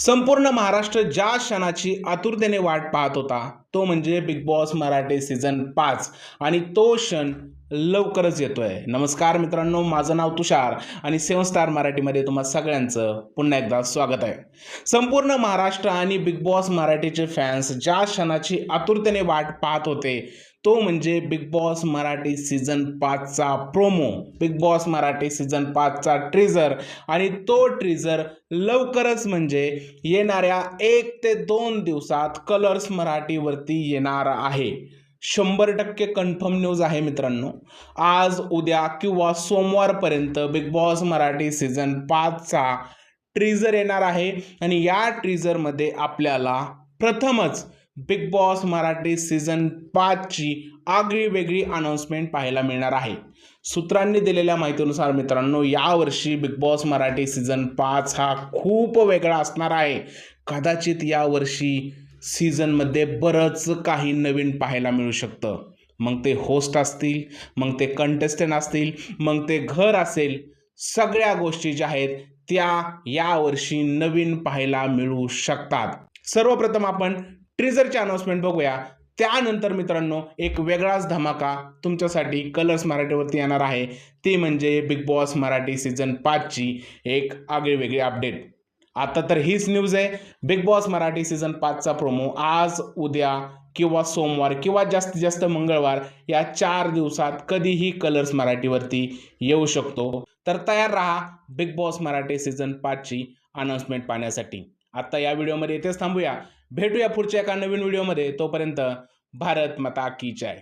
संपूर्ण महाराष्ट्र ज्या क्षणाची आतुरतेने वाट पाहत होता. तो म्हणजे बिग बॉस मराठी सीझन पाच. आणि तो क्षण लवकरच येतोय. नमस्कार मित्रांनो माझं नाव तुषार आणि सेवन स्टार मराठीमध्ये तुम्हा सगळ्यांचं पुन्हा एकदा स्वागत आहे. संपूर्ण महाराष्ट्र आणि बिग बॉस मराठीचे फॅन्स ज्या क्षणाची आतुरतेने वाट पाहत होते तो म्हणजे big Boss Marathi season पाचचा promo Big Boss Marathi season पाचचा teaser आणि तो ट्रीझर लवकरच म्हणजे येणाऱ्या एक ते दोन दिवसात कलर्स मराठीवर वरती येणार आहे. शंभर टक्के कन्फर्म न्यूज आहे मित्रांनो. आज उद्या किंवा सोमवारपर्यंत बिग बॉस मराठी सीझन पाचचा ट्रीजर येणार आहे. आणि या ट्रीजरमध्ये आपल्याला प्रथमच बिग बॉस मराठी सीझन पाचची आगळी वेगळी अनाऊन्समेंट पाहायला मिळणार आहे. सूत्रांनी दिलेल्या माहितीनुसार मित्रांनो यावर्षी बिग बॉस मराठी सीझन पाच हा खूप वेगळा असणार आहे. कदाचित यावर्षी सीझनमध्ये बरंच काही नवीन पाहायला मिळू शकतं. मग ते होस्ट असतील मग ते कंटेस्टंट असतील मग ते घर असेल सगळ्या गोष्टी ज्या आहेत त्या यावर्षी नवीन पाहायला मिळू शकतात. सर्वप्रथम आपण ट्रिझरची अनाउन्समेंट बघूया. त्यानंतर मित्रांनो एक वेगळाच धमाका तुमच्यासाठी कलर्स मराठीवरती येणार आहे. ती म्हणजे बिग बॉस मराठी सीझन पाचची एक आगळीवेगळी अपडेट आता तर हीच न्यूज आहे. बिग बॉस मराठी सीझन पाचचा प्रोमो आज उद्या किंवा सोमवार किंवा जास्तीत जास्त मंगळवार या चार दिवसात कधीही कलर्स मराठीवरती येऊ शकतो. तर तयार राहा बिग बॉस मराठी सीझन पाचची अनाउन्समेंट पाहण्यासाठी. आता या व्हिडिओमध्ये इथेच थांबूया. भेटूया पुढच्या एका नवीन व्हिडिओमध्ये तोपर्यंत भारत माता की जय.